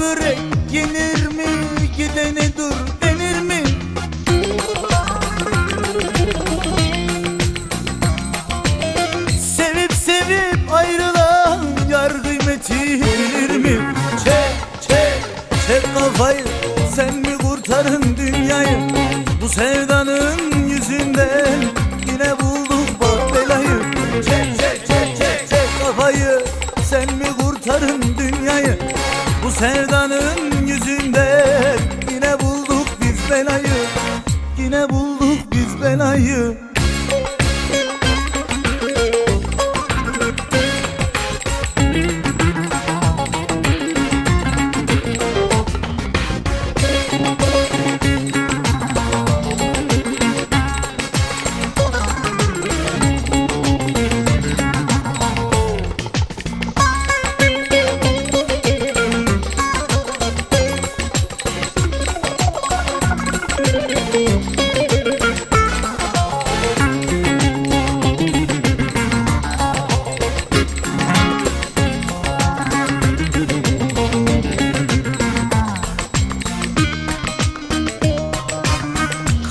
Börek yenir mi? Gidene dur denir mi? Sevip sevip ayrılan yar kıymeti bilir mi? Çek çek çek kafayı. Sen mi kurtarın dünyayı? Bu sevdanın yüzünden sevdanın yüzünden yine bulduk biz belayı Yine bulduk biz belayı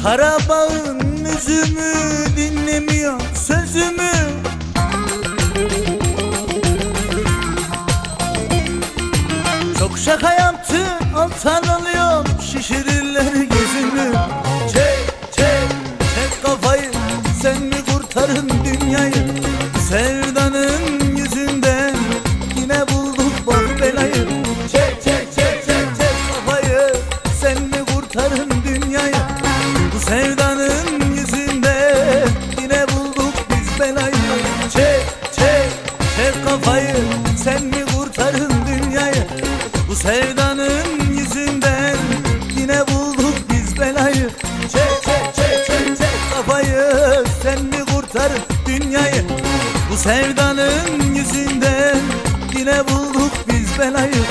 Karabağın üzümü dinlemiyor sözümü. Çok şaka yaptı altan kurtarın dünyayı Sevdanın yüzünden yine bulduk bak belayı. Çek çek çek çek çek kafayı sen mi kurtarın dünyayı? Bu sevdanın sen mi kurtarır dünyayı. Bu sevdanın yüzünden yine bulduk biz belayı.